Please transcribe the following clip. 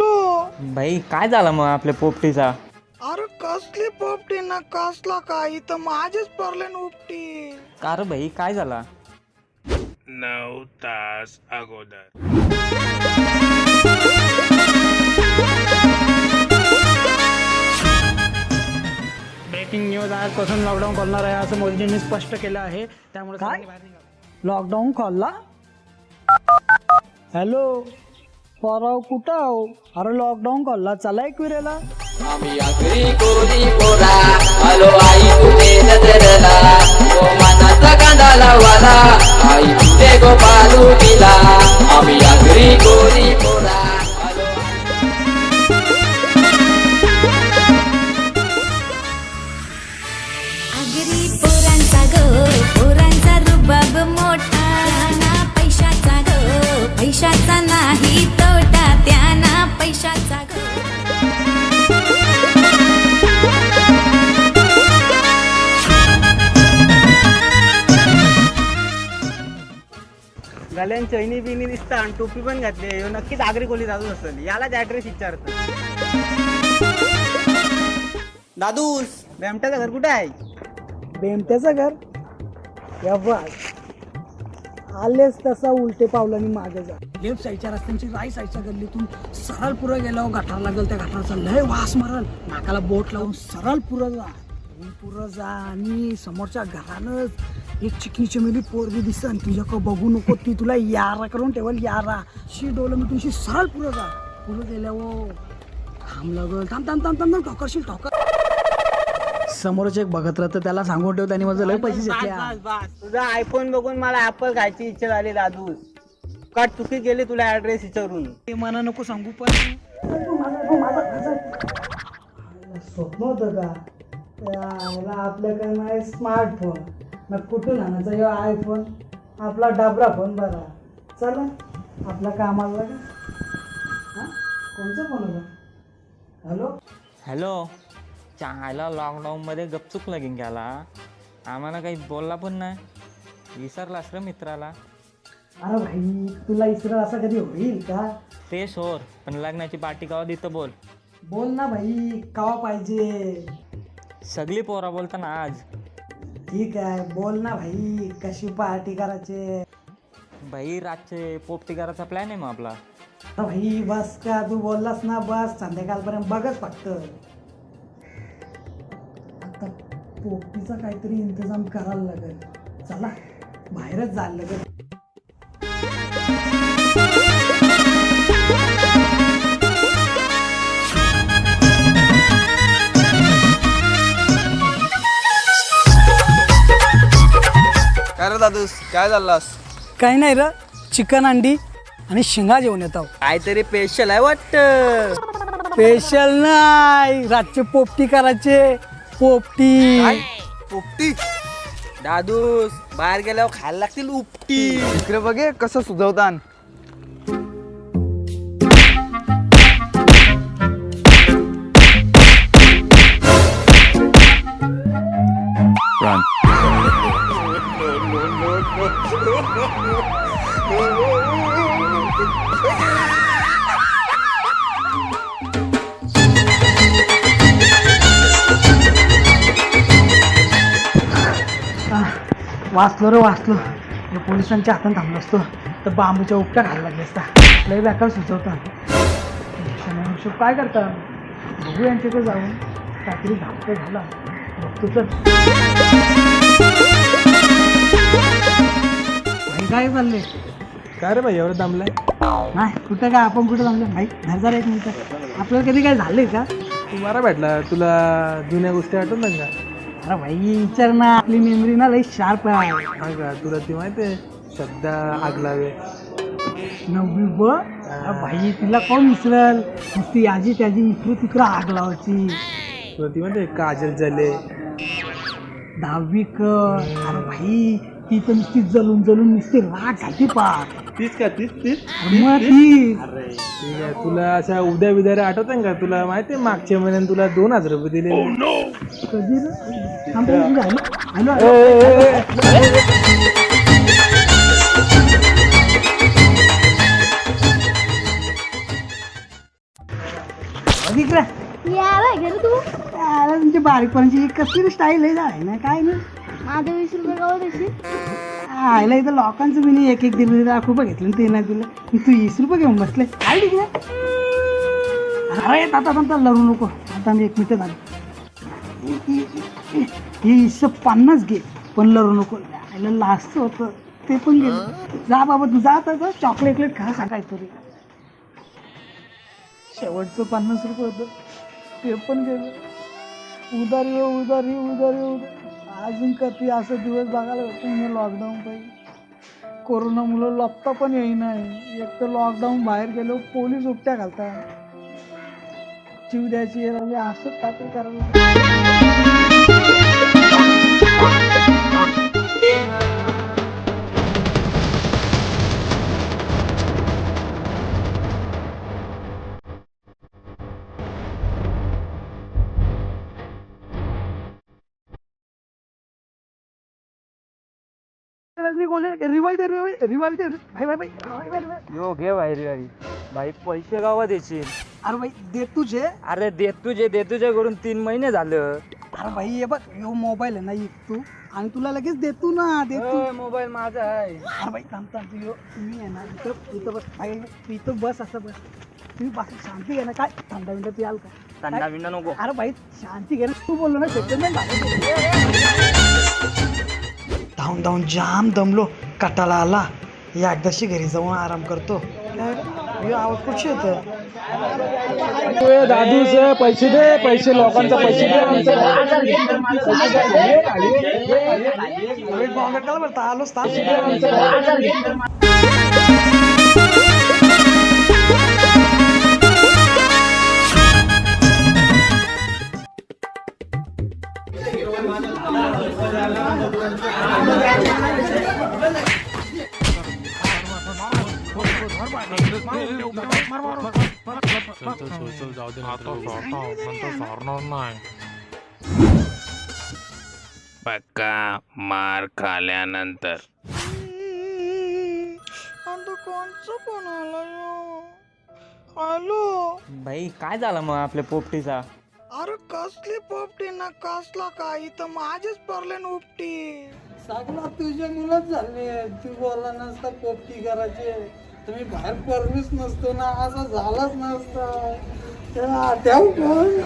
Hello भाई काय झालं मग आपल्या पोपटीचा? अरे कसली पोपटी ना कसला काय? इथं माझेच पडले ना उपटी. का रे भाई काय झाला? नऊ तास अगोदर. ब्रेकिंग न्यूज आजपासून लॉकडाऊन खोलणार आहे असं मोदींनी स्पष्ट केलं आहे. त्यामुळे सर्वांनी बाहेर निघावं. लॉकडाऊन खोलला? हॅलो पराव कुठं आहो? अरे लॉकडाऊन खोलला चला एक विरेला. आम्ही आगरी कोरी पोरा. आलो आई तुझे नजरला. तो मनाचा कांदा लावाला. आई तुझे गोपालू दिला आम्ही आगरी गल्यान चैनी बिनी दिसता आणि टोपी पण घातली ह्यो नक्कीच आगरी कोली दादू असेल. यालाच ऍड्रेस विचारतो. दादूस बेमट्याचं घर कुठे आहे? बेमट्याचं घर? बस आलेच तसा उलटे पावलांनी मागे जा. लेफ्ट साईडच्या रस्त्यांची राईट साईडच्या गल्लीतून सरळ पुढं गेल्यावर गटार लागेल त्या गटारचा लय वास मारल. नाकाला बोट लावून सरळ पुढं जा. पुढं जा आणि समोरच्या घरानंच एक चिकनी चमेली पोरगी दिसन तुझ्याकडं बघू नको ती तुला यारा करून ठेवल यारा. शी डोलं मी तुझी सरळ पुढं जा. पुढं गेल्यावर थांब लागल. थांब थांब थांब थांब ठोकरशील ठोकर. समोरच एक बघत राहतं त्याला सांगून ठेव त्याने माझं लय पैसे घेतले. तुझा आयफोन बघून मला ऍपल खायची इच्छा झाली दादू. का चुकी गेली तुला ऍड्रेस विचारून ते मला नको सांगू पण स्वप्न होतं का? आपल्याकडे नाही स्मार्टफोन मग कुठून आणायचा यो आयफोन आपला डबरा फोन बरा चला आपल्या कामाला लागा हां? कोणचा फोन होता? हॅलो हॅलो चायला लॉकडाऊनमध्ये गपचूप लगीन गेला आम्हाला काही बोलला पण नाही. विसरलास रे मित्राला. अरे भाई तुला इसरा असा कधी होईल का? ते सोर पण लग्नाची पार्टी गावात इथं बोल. बोल ना भाई कावा पाहिजे. सगळी पोरा बोलताना आज. ठीक आहे. बोल ना भाई कशी पार्टी करायचे? भाई रातचे पोपटी करायचा प्लॅन आहे मग आपला. भाई बस का तू बोललास ना बस. संध्याकाळपर्यंत बघच फक्त. आता पोपटीचा काहीतरी इंतजाम करायला लागेल. चला बाहेरच जायला लागेल. रे दादूस काय झालास? काही नाही र चिकन अंडी आणि शिंगा जेवण येतो काहीतरी स्पेशल आहे वाटत. स्पेशल नाही रातचे पोपटी करायचे पोपटी. पोपटी? दादूस बाहेर गेल्यावर खायला लागतील उपटी. इकडे बघे कसं सुधवतान वाचलो रे वाचलो. हे पोलिसांच्या हातात थांबलो असतो. तर बांबूच्या उपट्या घालायला लागले असता. लय व्याकार सुचवता हिशोब काय करता? बघू यांच्याकडे जाऊन. काहीतरी घापटे झाला बघतो तर. काय चालले काय रे भाई एवढं थांबलाय नाही कुठं काय आपण कुठं थांबलो भाई घर जरा एक मिनिट. आपल्याला कधी काय झालंय का? तू बरा भेटला तुला जुन्या गोष्टी आठवत का? अरे भाई विचार ना आपली मेमरी ना लई शार्प आहे. हा का तुला ती माहिती आहे? शब्दा आग लावे नववी ब? अरे भाई तिला कोण विसरल? नुसती याची त्याची इकडे तिकडं आग लावायची तुला ती माहिती आहे काजल झाले दहावी क अरे भाई ती तर नुसती जलून जलून नुसती राग झाली पार तीच का? तीच तीच मग ती ठीक आहे. तुला अशा उद्या विद्या आठवत का? तुला माहिती आहे मागच्या महिन्यात तुला दोन हजार रुपये दिले. कधी रे? थांब, थांब, थांब, हॅलो हॅलो विक्रा या बाय घरी तू? अरे तुमची बारीकपणाची कसली स्टाईल आहे. जाय ना काय नाही. माझं वीस रुपये गाव देशील आयला इथं लोकांचं मी नाही एक एक दिलं. दीड लाख रुपये घेतले ते नाही दिलं. मी तू वीस रुपये घेऊन बसले. काय ठीक अरे आता आता लढू नको. आता मी एक मिनिट झालं. हे वीस पन्नास घे पण लढू नको. आयला लास्ट होतं. ते पण घे. जा बाबा तू जा आता चॉकलेट प्लेट खा सांगाय तरी शेवटचं पन्नास रुपये होतं. ते पण गेलं उदारी हो, उदारी हो, उदारी उदारी हो. अजून कधी असं दिवस बघायला भेटतो हे लॉकडाऊन पाहिजे कोरोना मुलं लपता पण येईना एक तर लॉकडाऊन बाहेर गेलो पोलीस उपट्या घालतात. जीव द्यायची म्हणजे असं काहीतरी करायला दे दे भाई भाई भाई. यो घे बाहेर गाडी भाई पैसे गावा देशील अरे भाई दे तुझे अरे दे तुझे दे तुझे करून तीन महिने झालं अरे भाई हे बघ ह्यो मोबाईल आहे ना एक तू आणि तुला लगेच देतो ना देतो मोबाईल माझा आहे अरे भाई थांब थांब तू यो तुम्ही आहे ना इथं इथं बस भाई तू इथं बस असं बस तुम्ही बाकी शांती घे ना काय थंडा मिनटं तू याल का थंडा बिंडा नको अरे भाई शांती घे ना तू बोललो ना सेकंड धावून धावून जाम दमलो. कटाला आला या एकदाशी घरी जाऊन आराम करतो. आवाज कुठे येतं दादू पैसे दे पैसे लोकांचे पैसे दे पक्का मार खाल्यानंतर. हॅलो भाई काय झालं मग आपल्या पोपटीचा? अरे कसली पोपटी ना कसला काय इथं माझेच पडले ना उपटी. सगळा तुझे मुलंच झाले. तू बोला नसता पोपटी करायची तुम्ही बाहेर पडलीच नसतो ना असं झालंच नसतं. त्या- त्या कोण